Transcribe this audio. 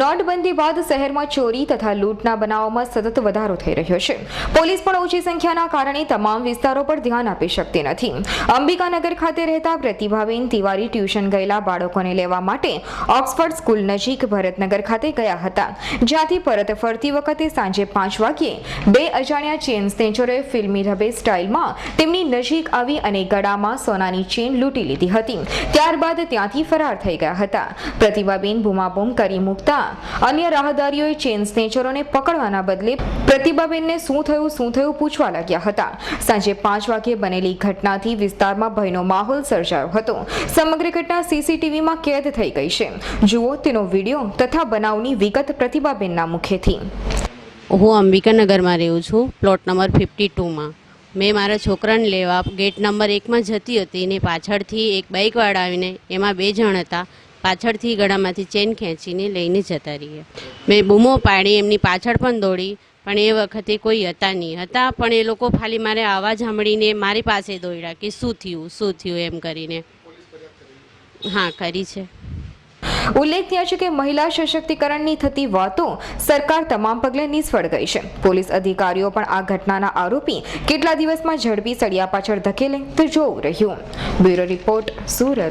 નોટબંધી બાદ શહેરમાં ચોરી તથા લૂંટના બનાવોમાં સતત વધારો થઈ રહ્યો છે. પોલીસ પણ ઓછી સંખ્યાના કારણે તમામ વિસ્તારો પર ધ્યાન આપી શકતી નથી. અંબિકાનગર ખાતે રહેતા પ્રતિભાબેન તિવારી ટ્યુશન ગયેલા બાળકોને લેવા માટે ઓક્સફર્ડ સ્કૂલ નજીક ભરતનગર ખાતે ગયા હતા. જ્યાંથી પરત ફરતી વખતે સાંજે પાંચ વાગ્યે બે અજાણ્યા ચેન સ્નેચરોએ ફિલ્મી રબે સ્ટાઇલમાં તેમની નજીક આવી અને ગળામાં સોનાની ચેન લૂંટી લીધી હતી. ત્યારબાદ ત્યાંથી ફરાર થઈ ગયા હતા. પ્રતિભાબેન બૂમાબૂમ કરી મૂકતા અન્ય રાહદારીઓએ ચેન સ્નેચરોને પકડવાના બદલે પ્રતિભાબેનને શું થયું શું થયું પૂછવા લાગ્યા હતા. સાંજે પાંચ વાગ્યે બનેલી ઘટનાથી વિસ્તારમાં ભયનો માહોલ સર્જાયો હતો. સમગ્ર ઘટના સીસીટીવીમાં કેદ થઈ ગઈ છે. જુઓ તેનો વીડિયો તથા બનાવની વિગત પ્રતિભાબેનના મુખેથી. હું અંબિકાનગરમાં રહું છું, પ્લોટ નંબર ફિફ્ટી ટુમાં. મેં મારા છોકરાને લેવા ગેટ નંબર એકમાં જતી હતી ને પાછળથી એક બાઇકવાળા આવીને એમાં બે જણ હતા. પાછળથી ગળામાંથી ચેન ખેંચીને લઈને જતા રહીએ. મેં બૂમો પાડી, એમની પાછળ પણ દોડી, પણ એ વખતે કોઈ હતા નહીં. હતા, પણ એ લોકો ખાલી મારે અવાજ સાંભળીને મારી પાસે દોડ્યા કે શું થયું શું થયું એમ કરીને. હા, કરી છે. ઉલ્લેખનીય છે કે મહિલા સશક્તિકરણની થતી વાતો સરકાર તમામ પગલે નિષ્ફળ ગઈ છે. પોલીસ અધિકારીઓ પણ આ ઘટનાના આરોપી કેટલા દિવસમાં ઝડપી સળિયા પાછળ ધકેલે તો જોવું રહ્યું. Bureau report, Surat.